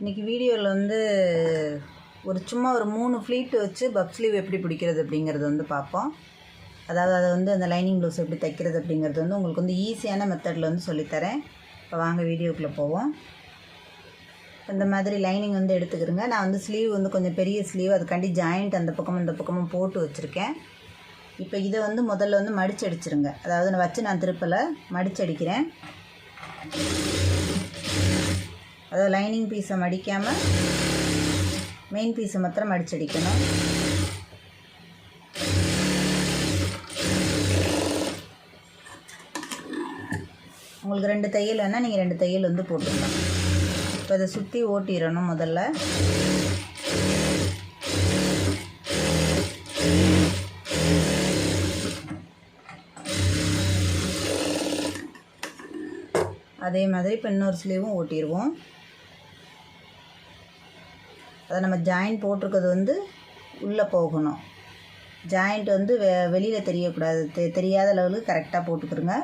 இன்றைக்கி வீடியோவில் வந்து ஒரு சும்மா ஒரு மூணு ஃப்ளீட் வச்சு பப் ஸ்லீவ் எப்படி பிடிக்கிறது அப்படிங்கிறது வந்து பார்ப்போம். அதாவது அதை வந்து அந்த லைனிங் ப்ளவுஸ் எப்படி தைக்கிறது அப்படிங்கிறது வந்து உங்களுக்கு வந்து ஈஸியான மெத்தடில் வந்து சொல்லித்தரேன். இப்போ வாங்க வீடியோக்குள்ளே போவோம். இந்த மாதிரி லைனிங் வந்து எடுத்துக்கிறேங்க நான் வந்து ஸ்லீவ் வந்து கொஞ்சம் பெரிய ஸ்லீவ் அதுக்காண்டி ஜாயிண்ட் அந்த பக்கமும் இந்த பக்கமும் போட்டு வச்சுருக்கேன். இப்போ இதை வந்து முதல்ல வந்து மடிச்சு அடிச்சிருங்க. அதாவது நான் வச்சு நான் திருப்பலை மடிச்சு அடிக்கிறேன். அதாவது லைனிங் பீஸை மடிக்காமல் மெயின் பீஸை மாத்திரம் மடிச்சடிக்கணும். உங்களுக்கு ரெண்டு தையல் வேணால் நீங்கள் ரெண்டு தையல் வந்து போட்டுக்கலாம். இப்போ இதை சுற்றி ஓட்டிடணும் முதல்ல. அதே மாதிரி இப்போ இன்னொரு ஸ்லீவும் ஓட்டிடுவோம். அதை நம்ம ஜாயின் போட்டிருக்கிறது வந்து உள்ளே போகணும். ஜாயிண்ட் வந்து வெ வெளியில் தெரியக்கூடாது. தெ தெரியாத அளவுக்கு கரெக்டாக போட்டுக்கிறோங்க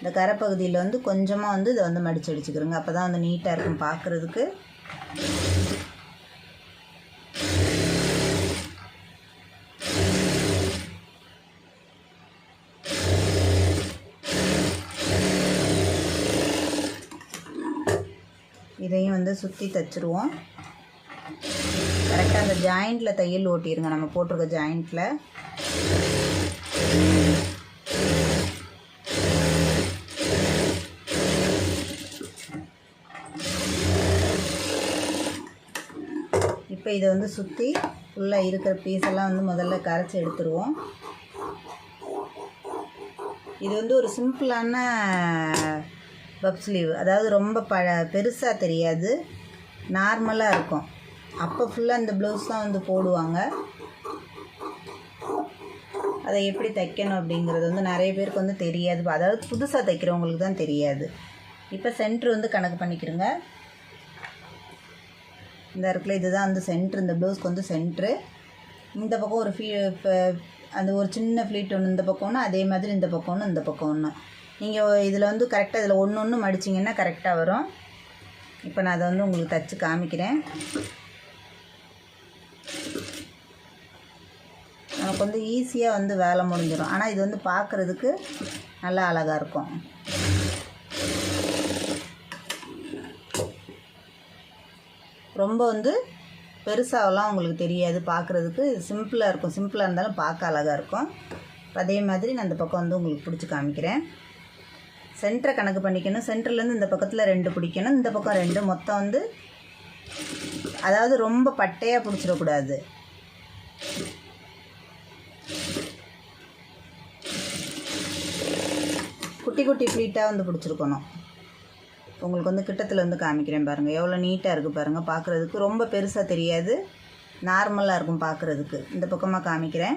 இந்த கரைப்பகுதியில் வந்து கொஞ்சமாக வந்து இதை வந்து மடிச்சு அடிச்சுக்கிறோங்க அப்போ தான் வந்து நீட்டாக இருக்கும் பார்க்குறதுக்கு இதையும் வந்து சுற்றி தச்சுருவோம். கரெக்டாக அந்த ஜாயிண்டில் தையல் ஓட்டிடுங்க நம்ம போட்டிருக்க ஜாயிண்டில். இப்போ இதை வந்து சுற்றி ஃபுல்லாக இருக்கிற பீஸெல்லாம் வந்து முதல்ல கரைச்சி எடுத்துருவோம். இது வந்து ஒரு சிம்பிளான பப் ஸ்லீவ். அதாவது ரொம்ப ப பெருசாக தெரியாது. நார்மலாக இருக்கும். அப்போ ஃபுல்லாக அந்த ப்ளவுஸ் தான் வந்து போடுவாங்க. அதை எப்படி தைக்கணும் அப்படிங்கிறது வந்து நிறைய பேருக்கு வந்து தெரியாது. அதாவது புதுசாக தைக்கிறவங்களுக்கு தான் தெரியாது. இப்போ சென்ட்ரு வந்து கணக்கு பண்ணிக்கிறோங்க. இந்த இடத்துல இதுதான் வந்து சென்ட்ரு இந்த ப்ளவுஸ்க்கு வந்து சென்ட்ரு இந்த பக்கம் ஒரு ஃபீ இப்போ அந்த ஒரு சின்ன ஃப்ளீட் ஒன்று இந்த பக்கம் ஒன்று அதே மாதிரி இந்த பக்கம் ஒன்று இந்த பக்கம் ஒன்று நீங்கள் இதில் வந்து கரெக்டாக இதில் ஒன்று ஒன்று மடிச்சிங்கன்னா கரெக்டாக வரும். இப்போ நான் அதை வந்து உங்களுக்கு தச்சு காமிக்கிறேன். நமக்கு வந்து ஈஸியாக வந்து வேலை முடிஞ்சிடும் ஆனால் இது வந்து பார்க்குறதுக்கு நல்லா அழகாக இருக்கும். ரொம்ப வந்து பெருசாகலாம் உங்களுக்கு தெரியாது. பார்க்குறதுக்கு சிம்பிளாக இருக்கும். சிம்பிளாக இருந்தாலும் பார்க்க அழகாக இருக்கும். அதே மாதிரி நான் இந்த பக்கம் வந்து உங்களுக்கு பிடிச்சி காமிக்கிறேன். சென்டரை கணக்கு பண்ணிக்கணும். சென்டர்லேருந்து இந்த பக்கத்தில் ரெண்டு பிடிக்கணும். இந்த பக்கம் ரெண்டு. மொத்தம் வந்து அதாவது ரொம்ப பட்டையாக பிடிச்சிடக்கூடாது. குட்டி குட்டி ஃப்ளீட்டாக வந்து பிடிச்சிருக்கணும். உங்களுக்கு வந்து கிட்டத்தில் வந்து காமிக்கிறேன் பாருங்கள் எவ்வளோ நீட்டாக இருக்குது பாருங்கள் பார்க்குறதுக்கு ரொம்ப பெருசாக தெரியாது. நார்மலாக இருக்கும் பார்க்குறதுக்கு இந்த பக்கமாக காமிக்கிறேன்.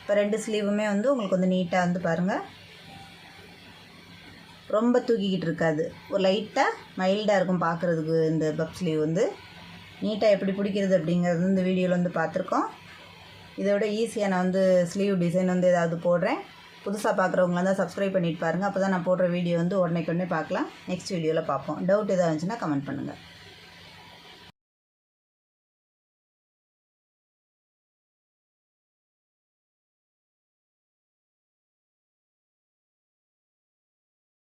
இப்போ ரெண்டு ஸ்லீவுமே வந்து உங்களுக்கு வந்து நீட்டாக வந்து பாருங்கள் ரொம்ப தூக்கிக்கிட்டு இருக்காது. ஒரு லைட்டாக மைல்டாக இருக்கும் பார்க்குறதுக்கு இந்த பப் ஸ்லீவ் வந்து. நீட்டாக எப்படி பிடிக்கிறது அப்படிங்கிறது இந்த வீடியோவில் வந்து பார்த்துருக்கோம். இதை விட ஈஸியாக நான் வந்து ஸ்லீவ் டிசைன் வந்து ஏதாவது போடுறேன். புதுசாக பார்க்குறவங்களாம் தான் சப்ஸ்கிரைப் பண்ணிட்டு பாருங்கள் அப்போ தான் நான் போடுற வீடியோ வந்து உடனே உடனே பார்க்கலாம். நெக்ஸ்ட் வீடியோவில் பார்ப்போம். டவுட் எதாவது இருந்துச்சுன்னா கமெண்ட் பண்ணுங்கள்